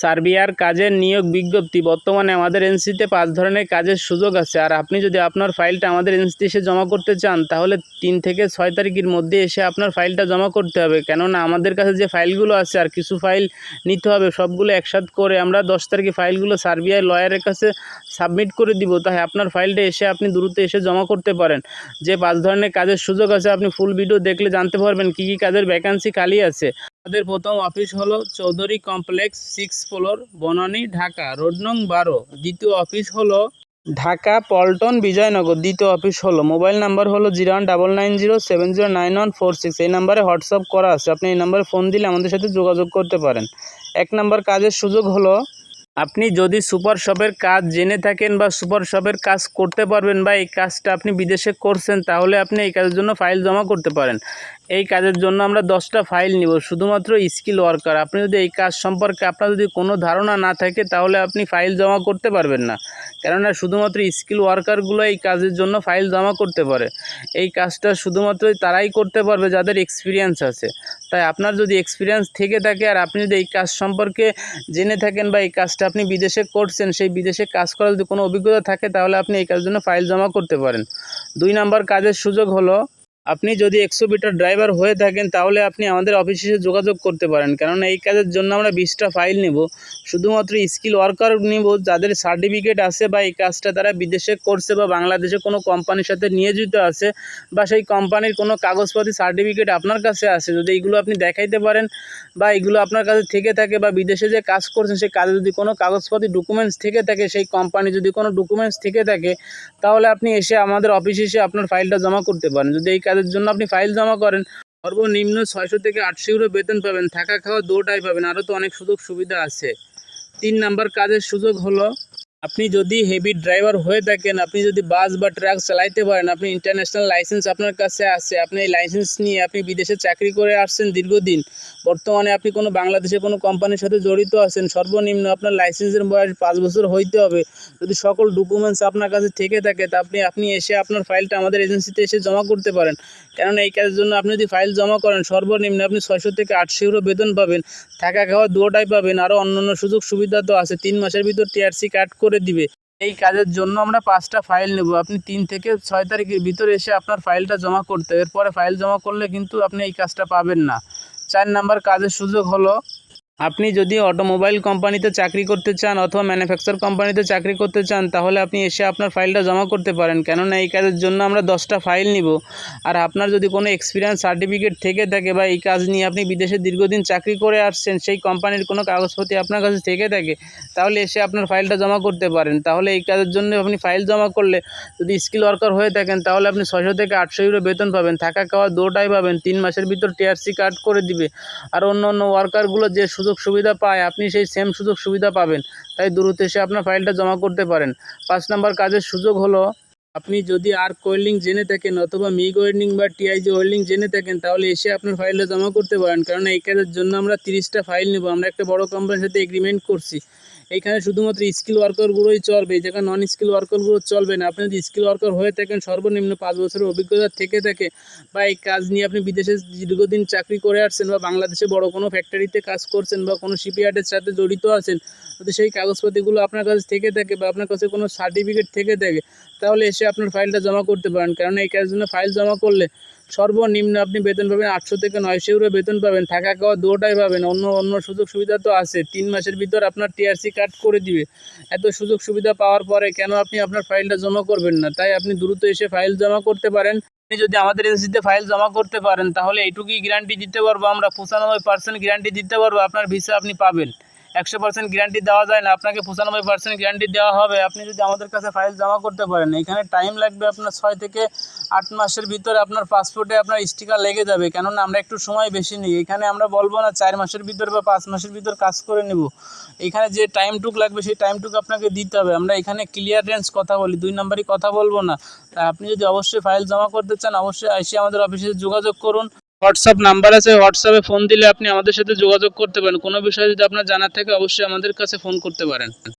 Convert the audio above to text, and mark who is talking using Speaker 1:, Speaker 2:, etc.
Speaker 1: সার্বিয়ার কাজের নিয়োগ বিজ্ঞপ্তি। বর্তমানে আমাদের এনসিতে পাঁচ ধরনের কাজের সুযোগ আছে। আর আপনি যদি আপনার ফাইলটা আমাদের এনসিতে এসে জমা করতে চান, তাহলে তিন থেকে ছয় তারিখের মধ্যে এসে আপনার ফাইলটা জমা করতে হবে। কেননা আমাদের কাছে যে ফাইলগুলো আছে, আর কিছু ফাইল নিতে হবে, সবগুলো একসাথ করে আমরা দশ তারিখে ফাইলগুলো সার্বিয়ার লয়ারের কাছে সাবমিট করে দিব তাই আপনার ফাইলটা এসে আপনি দ্রুত এসে জমা করতে পারেন। যে পাঁচ ধরনের কাজের সুযোগ আছে, আপনি ফুল ভিডিও দেখলে জানতে পারবেন কী কী কাজের ভ্যাকান্সি খালি আছে। আমাদের প্রথম অফিস হলো Chowdhury complex six floor, Banani, Dhaka. Road নং বারো। দ্বিতীয় অফিস হলো ঢাকা পল্টন বিজয়নগর। দ্বিতীয় অফিস হলো, মোবাইল নাম্বার হলো zero one double nine zero seven zero nine one four six. এই নাম্বারে হোয়াটসঅ্যাপ করা আছে। আপনি এই নাম্বারে ফোন দিলে আমাদের সাথে যোগাযোগ করতে পারেন। এক নাম্বার কাজের সুযোগ হলো আপনি যদি সুপার শপের কাজ জেনে থাকেন বা সুপার শপের কাজ করতে পারবেন বা এই কাজটা আপনি বিদেশে করছেন, তাহলে আপনি এই কাজের জন্য ফাইল জমা করতে পারেন। এই কাজের জন্য আমরা দশটা ফাইল নিব, শুধুমাত্র স্কিল ওয়ার্কার। আপনি যদি এই কাজ সম্পর্কে আপনার যদি কোনো ধারণা না থাকে, তাহলে আপনি ফাইল জমা করতে পারবেন না। কেননা শুধুমাত্র স্কিল ওয়ার্কারগুলো এই কাজের জন্য ফাইল জমা করতে পারে। এই কাজটা শুধুমাত্র তারাই করতে পারবে যাদের এক্সপিরিয়েন্স আছে। তাই আপনার যদি এক্সপিরিয়েন্স থেকে থাকে আর আপনি যদি এই কাজ সম্পর্কে জেনে থাকেন বা এই কাজটা আপনি বিদেশে করছেন, সেই বিদেশে কাজ করার যদি কোনো অভিজ্ঞতা থাকে, তাহলে আপনি এই কাজের জন্য ফাইল জমা করতে পারেন। দুই নাম্বার কাজের সুযোগ হলো আপনি যদি একশো মিটার ড্রাইভার হয়ে থাকেন, তাহলে আপনি আমাদের অফিসে যোগাযোগ করতে পারেন। কেননা এই কাজের জন্য আমরা বিশটা ফাইল নেব। শুধুমাত্র স্কিল ওয়ার্কার নেব, যাদের সার্টিফিকেট আছে বা এই কাজটা তারা বিদেশে করছে বা বাংলাদেশে কোনো কোম্পানির সাথে নিয়োজিত আছে বা সেই কোম্পানির কোনো কাগজপাতি সার্টিফিকেট আপনার কাছে আছে, যদি এইগুলো আপনি দেখাইতে পারেন বা এগুলো আপনার কাছে থেকে থাকে বা বিদেশে যে কাজ করছেন, সেই কাজে যদি কোনো কাগজপাতি ডকুমেন্টস থেকে থাকে, সেই কোম্পানি যদি কোনো ডকুমেন্টস থেকে থাকে, তাহলে আপনি এসে আমাদের অফিসে এসে আপনার ফাইলটা জমা করতে পারেন। যদি এই কাজের জন্য আপনি ফাইল জমা করেন। সর্বনিম্ন ছয়শো থেকে আটশো ইউরো বেতন পাবেন। থাকা খাওয়া দুটাই পাবেন। আরও তো অনেক সুযোগ সুবিধা আছে। তিন নাম্বার কাজের সুযোগ হলো আপনি যদি হেভি ড্রাইভার হয়ে থাকেন, আপনি যদি বাস বা ট্রাক চালাইতে পারেন, আপনি ইন্টারন্যাশনাল লাইসেন্স আপনার কাছে আছে, আপনি এই লাইসেন্স নিয়ে আপনি বিদেশে চাকরি করে আসছেন দীর্ঘদিন, বর্তমানে আপনি কোনো বাংলাদেশে কোনো কোম্পানির সাথে জড়িত আছেন, সর্বনিম্ন আপনার লাইসেন্সের বয়স পাঁচ বছর হইতে হবে। যদি সকল ডকুমেন্টস আপনার কাছে থেকে থাকে, তা আপনি আপনি এসে আপনার ফাইলটা আমাদের এজেন্সিতে এসে জমা করতে পারেন। কেননা এই কাজের জন্য আপনি যদি ফাইল জমা করেন, সর্বনিম্ন আপনি ছয়শো থেকে আটশো ইউরো বেতন পাবেন। থাকা খাওয়া দুটোটাই পাবেন আরও অন্যান্য সুযোগ সুবিধা তো আছে। তিন মাসের ভিতর টিআরসি কার্ড করে দিবে। এই কাজের জন্য আমরা পাঁচটা ফাইল নেব। আপনি তিন থেকে ছয় তারিখের ভিতরে এসে আপনার ফাইলটা জমা করতে। এরপরে ফাইল জমা করলে কিন্তু আপনি এই কাজটা পাবেন না। চার নাম্বার কাজের সুযোগ হলো আপনি যদি অটোমোবাইল কোম্পানিতে চাকরি করতে চান অথবা ম্যানুফ্যাকচার কোম্পানিতে চাকরি করতে চান, তাহলে আপনি এসে আপনার ফাইলটা জমা করতে পারেন। কেননা এই কাজের জন্য আমরা দশটা ফাইল নিব। আর আপনার যদি কোনো এক্সপিরিয়েন্স সার্টিফিকেট থেকে থাকে বা এই কাজ নিয়ে আপনি বিদেশে দীর্ঘদিন চাকরি করে আসছেন, সেই কোম্পানির কোনো কাগজপত্র আপনার কাছে থেকে থাকে, তাহলে এসে আপনার ফাইলটা জমা করতে পারেন। তাহলে এই কাজের জন্য আপনি ফাইল জমা করলে যদি স্কিল ওয়ার্কার হয়ে থাকেন, তাহলে আপনি ছয়শো থেকে আটশো ইউরো বেতন পাবেন। থাকা খাওয়া দুটাই পাবেন। তিন মাসের ভিতর টিআরসি কার্ড করে দিবে। আর অন্য অন্য ওয়ার্কারগুলো যে সুযোগ সুবিধা পায়, আপনি সেই সেম সুযোগ সুবিধা পাবেন। তাই দ্রুত এসে আপনার ফাইলটা জমা করতে পারেন। পাঁচ নাম্বার কাজের সুযোগ হলো আপনি যদি আর ওয়েল্ডিং জেনে থাকেন অথবা মিগ ওয়েল্ডিং বা টিআইজি ওয়েল্ডিং জেনে থাকেন, তাহলে এসে আপনার ফাইলটা জমা করতে পারেন। কারণ এই কাজের জন্য আমরা তিরিশটা ফাইল নেব। আমরা একটা বড় কোম্পানির সাথে এগ্রিমেন্ট করছি। এখানে শুধুমাত্র স্কিল ওয়ার্কারগুলোই চলবে। যেখানে নন স্কিল ওয়ার্কারগুলো চলবে না। আপনি যদি স্কিল ওয়ার্কার হয়ে থাকেন, সর্বনিম্ন পাঁচ বছরের অভিজ্ঞতা থেকে থাকে বা এই কাজ নিয়ে আপনি বিদেশে দীর্ঘদিন চাকরি করে আসছেন বা বাংলাদেশে বড় কোনো ফ্যাক্টরিতে কাজ করছেন বা কোনো শিপইয়ার্ডের সাথে জড়িত আছেন, যদি সেই কাগজপাতিগুলো আপনার কাছে থেকে থাকে বা আপনার কাছে কোনো সার্টিফিকেট থেকে থাকে, তাহলে এসে আপনার ফাইলটা জমা করতে পারেন। কারণ এই কাজের জন্য ফাইল জমা করলে সর্বনিম্ন আপনি বেতন পাবেন আটশো থেকে নয়শো ইউরো বেতন পাবেন। থাকা খাওয়া দুটাই পাবেন। অন্য অন্য সুযোগ সুবিধা তো আছে। তিন মাসের ভিতর আপনার টিআরসি কাট করে দিবে। এত সুযোগ সুবিধা পাওয়ার পরে কেন আপনি আপনার ফাইলটা জমা করবেন না? তাই আপনি দ্রুত এসে ফাইল জমা করতে পারেন। আপনি যদি আমাদের এজেন্সিতে ফাইল জমা করতে পারেন, তাহলে এইটুকুই গ্যারান্টি দিতে পারব আমরা। পঁচানব্বই পার্সেন্ট গ্যারান্টি দিতে পারব। আপনার ভিসা আপনি পাবেন। একশো পার্সেন্ট গ্যারান্টি দেওয়া যায় না, আপনাকে পঁচানব্বই পার্সেন্ট গ্যারান্টি দেওয়া হবে। আপনি যদি আমাদের কাছে ফাইল জমা করতে পারেন, এখানে টাইম লাগবে আপনার ছয় থেকে আট মাসের ভিতরে আপনার পাসপোর্টে আপনার স্টিকার লেগে যাবে। কেননা আমরা একটু সময় বেশি নিই। এখানে আমরা বলব না চার মাসের ভিতর বা পাঁচ মাসের ভিতর কাজ করে নেব। এখানে যে টাইমটুক লাগবে, সেই টাইমটুকু আপনাকে দিতে হবে। আমরা এখানে ক্লিয়ারেন্স কথা বলি, দুই নম্বরই কথা বলব না। আপনি যদি অবশ্যই ফাইল জমা করতে চান, অবশ্যই এসে আমাদের অফিসে যোগাযোগ করুন। হোয়াটসঅ্যাপ নাম্বার আছে, হোয়াটসঅ্যাপে ফোন দিলে আপনি আমাদের সাথে যোগাযোগ করতে পারেন। কোনো বিষয়ে যদি আপনার জানার থাকে, অবশ্যই আমাদের কাছে ফোন করতে পারেন।